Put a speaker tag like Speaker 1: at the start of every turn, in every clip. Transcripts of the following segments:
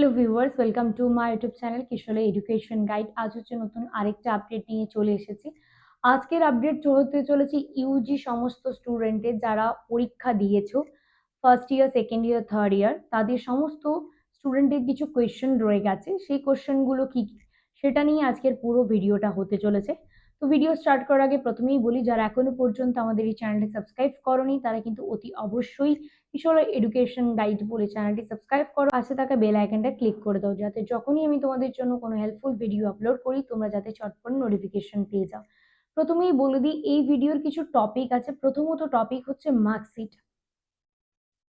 Speaker 1: Hello viewers welcome to my YouTube channel কিশোরে education guide আজ হচ্ছে নতুন আরেকটা আপডেট নিয়ে চলে এসেছি। আজকের আপডেট হতে চলেছে ইউজি সমস্ত স্টুডেন্টের যারা পরীক্ষা দিয়েছ first year second year third year তাদের সমস্ত স্টুডেন্টের কিছু কোয়েশ্চেন রয়ে গেছে। সেই কোয়েশ্চেনগুলো কী কী? সেটা নিয়ে আজকের পুরো ভিডিওটা হতে চলেছে। তো ভিডিও স্টার্ট করার আগে প্রথমেই বলি, যারা এখনও পর্যন্ত আমাদের এই চ্যানেলটি সাবস্ক্রাইব করনি, তারা কিন্তু অতি অবশ্যই কিশোর এডুকেশন গাইড বলে চ্যানেলটি সাবস্ক্রাইব করো। পাশে থাকা বেল আইকনটা ক্লিক করে দাও, যাতে যখনই আমি তোমাদের জন্য কোনো হেল্পফুল ভিডিও আপলোড করি, তোমরা যাতে চটপট নোটিফিকেশন পেয়ে যাও। প্রথমেই বলে দিই, এই ভিডিওর কিছু টপিক আছে। প্রথমত টপিক হচ্ছে মার্কশিট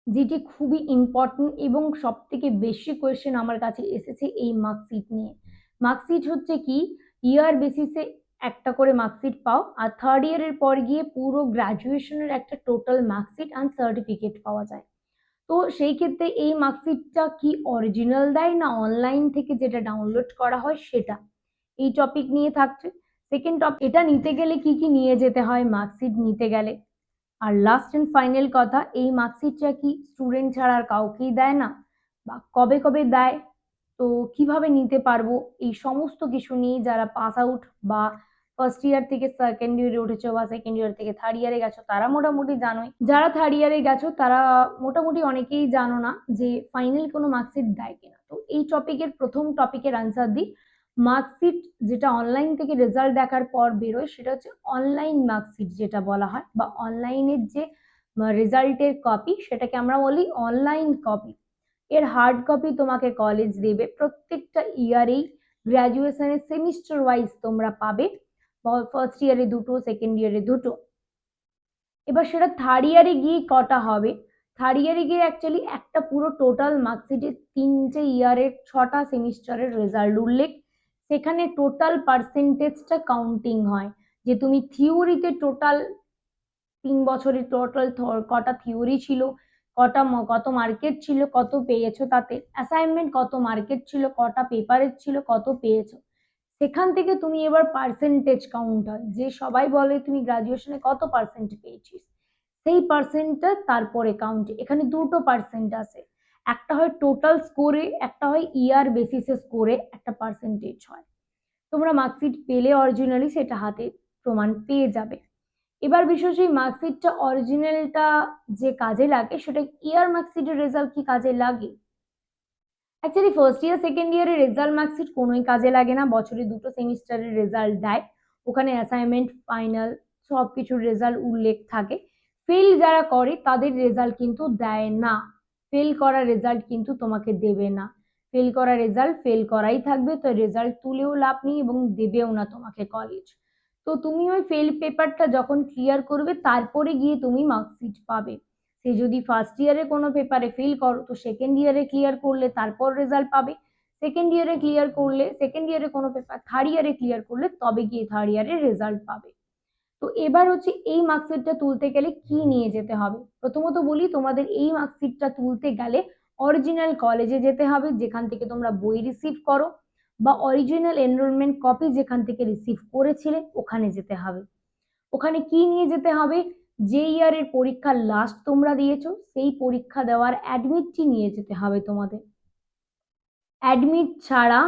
Speaker 1: যেটি খুবই ইম্পর্টেন্ট এবং সব থেকে বেশি কোয়েশ্চেন আমার কাছে এসেছে এই মার্কশিট নিয়ে। মার্কশিট হচ্ছে কি? ইয়ার বেসিসে একটা করে মার্কশিট পাও, আর থার্ড ইয়ারের পর গিয়ে পুরো গ্র্যাজুয়েশনের একটা টোটাল মার্কশিট অ্যান্ড সার্টিফিকেট পাওয়া যায়। তো সেই ক্ষেত্রে এই মার্কশিটটা কি অরিজিনাল দেয় না অনলাইন থেকে যেটা ডাউনলোড করা হয় সেটা? এই টপিক নিয়ে থাকছে। সেকেন্ড টপিক এটা নিতে গেলে কি কি নিয়ে যেতে হয়? মার্কশিট নিতে গেলে। আর লাস্ট অ্যান্ড ফাইনাল কথা, এই মার্কশিটটা কি স্টুডেন্ট ছাড়া আর কাউকেই দেয় না? বা কবে কবে দেয়? তো কীভাবে নিতে পারব? এই সমস্ত কিছু নিয়ে যারা পাস আউট বা ফার্স্ট ইয়ার থেকে সেকেন্ড ইয়ারে উঠেছো বা সেকেন্ড ইয়ার থেকে থার্ড ইয়ারে গেছো, তারা মোটামুটি জানোই। যারা থার্ড ইয়ারে গেছো, তারা মোটামুটি অনেকেই জানো না যে ফাইনাল কোনো মার্কশিট দেয় কিনা। তো এই টপিকের প্রথম টপিকের আনসার দিই মার্কশিট যেটা অনলাইন থেকে রেজাল্ট দেখার পর বেরোয়, সেটা হচ্ছে অনলাইন মার্কশিট যেটা বলা হয়, বা অনলাইনের যে রেজাল্টের কপি সেটাকে আমরা বলি অনলাইন কপি এর হার্ড কপি তোমাকে কলেজ দেবে। প্রত্যেকটা ইয়ারেই গ্র্যাজুয়েশনের সেমিস্টার ওয়াইজ তোমরা পাবে। ফার্স্ট ইয়ারে দুটো সেকেন্ড ইয়ারে দুটো। এবার সেটা থার্ড ইয়ারে গিয়ে কটা হবে? থার্ড ইয়ারে গিয়ে অ্যাকচুয়ালি একটা পুরো টোটাল মার্কশিটে তিনটে ইয়ারের ছটা সেমিস্টারের রেজাল্ট উল্লেখ। সেখানে টোটাল পার্সেন্টেজটা কাউন্টিং হয়। যে তুমি থিওরিতে টোটাল তিন বছরের টোটাল কটা থিওরি ছিল, কটা কত মার্কেট ছিল, কত পেয়েছ তাতে? অ্যাসাইনমেন্ট কত মার্কেট ছিল, কটা পেপারের ছিল, কত পেয়েছ? সেখান থেকে তুমি এবার পার্সেন্টেজ কাউন্ট হয়। যে সবাই বলে তুমি গ্রাজুয়েশনে কত পার্সেন্ট পেয়েছিস? সেই পার্সেন্টটা তারপরে কাউন্ট এখানে দুটো পার্সেন্ট আছে। একটা হয় টোটাল স্কোরে একটা হয় ইয়ার বেসিসে স্কোরে একটা পার্সেন্টেজ হয়। তোমরা মার্কশিট পেলে অরিজিনালি সেটা হাতে প্রমাণ পেয়ে যাবে। এবার বিশেষ এই মার্কশিটটা অরিজিনালটা যে কাজে লাগে, সেটা ইয়ার মার্কশিটের রেজাল্ট কি কাজে লাগে? অ্যাকচুয়ালি ফার্স্ট ইয়ার সেকেন্ড ইয়ারের রেজাল্ট মার্কশিট কোনোই কাজে লাগে না। বছরে দুটো সেমিস্টারের রেজাল্ট দেয়। ওখানে অ্যাসাইনমেন্ট ফাইনাল সব কিছুর রেজাল্ট উল্লেখ থাকে। ফেল যারা করে, তাদের রেজাল্ট কিন্তু দেয় না। ফেল করা রেজাল্ট কিন্তু তোমাকে দেবে না। ফেল করা রেজাল্ট ফেল করাই থাকবে। তো রেজাল্ট তুলেও লাভ নেই এবং দেবেও না তোমাকে কলেজ তো তুমি ওই ফেল পেপারটা যখন ক্লিয়ার করবে, তারপরে গিয়ে তুমি মার্কশিট পাবে। সে যদি ফার্স্ট ইয়ারে কোনো পেপারে ফেল করো, তো সেকেন্ড ইয়ারে ক্লিয়ার করলে তারপর রেজাল্ট পাবে। সেকেন্ড ইয়ারে ক্লিয়ার করলে সেকেন্ড ইয়ারে কোনো পেপার থার্ড ইয়ারে ক্লিয়ার করলে তবে গিয়ে থার্ড ইয়ারে রেজাল্ট পাবে। তো এবার হচ্ছে এই মার্কশিটটা তুলতে গেলে কি নিয়ে যেতে হবে? প্রথমত বলি, তোমাদের এই মার্কশিটটা তুলতে গেলে অরিজিনাল কলেজে যেতে হবে, যেখান থেকে তোমরা বই রিসিভ করো, বা অরিজিনাল এনরোলমেন্ট কপি যেখান থেকে রিসিভ করেছিলে, ওখানে যেতে হবে। ওখানে কি নিয়ে যেতে হবে? যে ইয়ারের পরীক্ষা লাস্ট তোমরা দিয়েছ, সেই পরীক্ষা দেওয়ার অ্যাডমিটটি নিয়ে যেতে হবে তোমাদের। অ্যাডমিট ছাড়া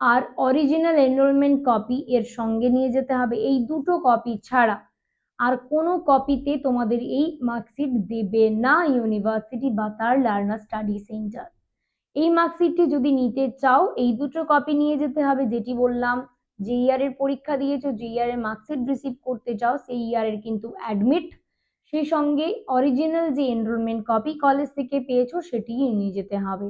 Speaker 1: আর অরিজিনাল এনরোলমেন্ট কপি এর সঙ্গে নিয়ে যেতে হবে। এই দুটো কপি ছাড়া আর কোনো কপিতে তোমাদের এই মার্কশিট দেবে না ইউনিভার্সিটি বা তার লার্নার স্টাডি সেন্টার এই মার্কশিটটি যদি নিতে চাও, এই দুটো কপি নিয়ে যেতে হবে, যেটি বললাম, যে ইয়ারের পরীক্ষা দিয়েছ, যে ইয়ারের মার্কশিট রিসিভ করতে চাও, সেই ইয়ারের কিন্তু অ্যাডমিট সেই সঙ্গে অরিজিনাল যে এনরোলমেন্ট কপি কলেজ থেকে পেয়েছ সেটি নিয়ে যেতে হবে।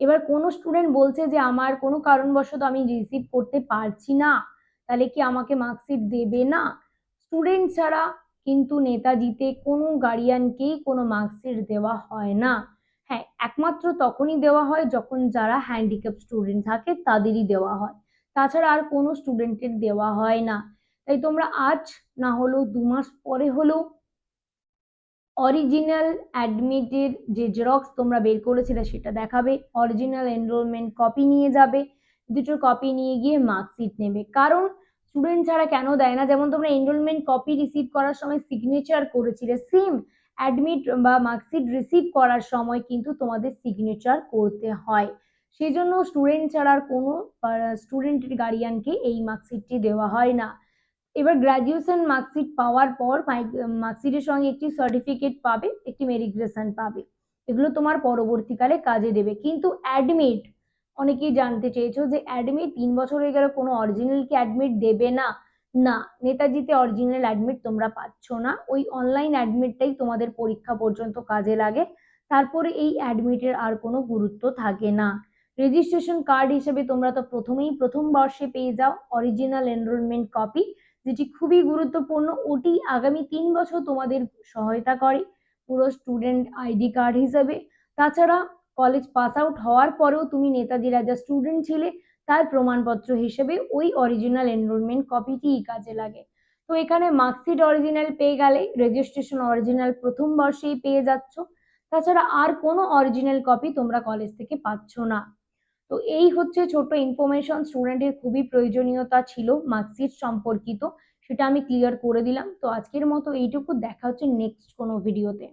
Speaker 1: এবার কোনো স্টুডেন্ট বলছে যে, আমার কোনো কারণবশত আমি রিসিভ করতে পারছি না, তাহলে কি আমাকে মার্কশিট দেবে না? স্টুডেন্ট ছাড়া কিন্তু নেতাজিতে কোনো গার্ডিয়ানকেই কোনো মার্কশিট দেওয়া হয় না। হ্যাঁ একমাত্র তখনই দেওয়া হয় যখন যারা হ্যান্ডিক্যাপ স্টুডেন্ট থাকে তাদেরই দেওয়া হয়। তাছাড়া আর কোনো স্টুডেন্টের দেওয়া হয় না। তাই তোমরা আজ না হলেও দু মাস পরে হলেও অরিজিনাল অ্যাডমিটের যে জেরক্স তোমরা বের করেছিলে সেটা দেখাবে অরিজিনাল এনরোলমেন্ট কপি নিয়ে যাবে, দুটো কপি নিয়ে গিয়ে মার্কশিট নেবে। কারণ স্টুডেন্ট ছাড়া কেন দেয় না? যেমন তোমরা এনরোলমেন্ট কপি রিসিভ করার সময় সিগনেচার করেছিলে সেম অ্যাডমিট বা মার্কশিট রিসিভ করার সময় কিন্তু তোমাদের সিগনেচার করতে হয়। সেই জন্য স্টুডেন্ট ছাড়া আর কোনো স্টুডেন্টের গার্ডিয়ানকে এই মার্কশিটটি দেওয়া হয় না। এবার গ্র্যাজুয়েশন মার্কশিট পাওয়ার পর মার্কশিটের সঙ্গে একটি সার্টিফিকেট পাবে, একটি মেরিগ্রেশন পাবে। এগুলো তোমার পরবর্তীকালে কাজে দেবে। কিন্তু অ্যাডমিট অনেকেই জানতে চেয়েছো যে অ্যাডমিট তিন বছর হয়ে গেলে, কোনো অরিজিনাল কি অ্যাডমিট দেবে না? না, নেতাজিতে অরিজিনাল অ্যাডমিট তোমরা পাচ্ছ না। ওই অনলাইন অ্যাডমিটটাই তোমাদের পরীক্ষা পর্যন্ত কাজে লাগে। তারপরে এই অ্যাডমিটের আর কোনো গুরুত্ব থাকে না। রেজিস্ট্রেশন কার্ড হিসেবে তোমরা তো প্রথমেই প্রথম বর্ষে পেয়ে যাও অরিজিনাল এনরোলমেন্ট কপি যেটি খুবই গুরুত্বপূর্ণ, ওটি আগামী তিন বছর তোমাদের সহায়তা করে পুরো স্টুডেন্ট আইডি কার্ড হিসাবে। তাছাড়া কলেজ পাস আউট হওয়ার পরেও তুমি নেতাজি রাজা স্টুডেন্ট ছিলে, তার প্রমাণপত্র হিসেবে ওই অরিজিনাল এনরোলমেন্ট কপিটিই কাজে লাগে। তো এখানে মার্কশিট অরিজিনাল পেয়ে গেলে রেজিস্ট্রেশন অরিজিনাল প্রথম বর্ষেই পেয়ে যাচ্ছ। তাছাড়া আর কোনো অরিজিনাল কপি তোমরা কলেজ থেকে পাচ্ছ না। তো এই হচ্ছে ছোট ইনফরমেশন স্টুডেন্টের খুবই প্রয়োজনীয়তা ছিল মার্কশিট সম্পর্কিত, সেটা আমি ক্লিয়ার করে দিলাম। তো আজকের মতো এইটুকু, দেখা হচ্ছে নেক্সট কোনো ভিডিওতে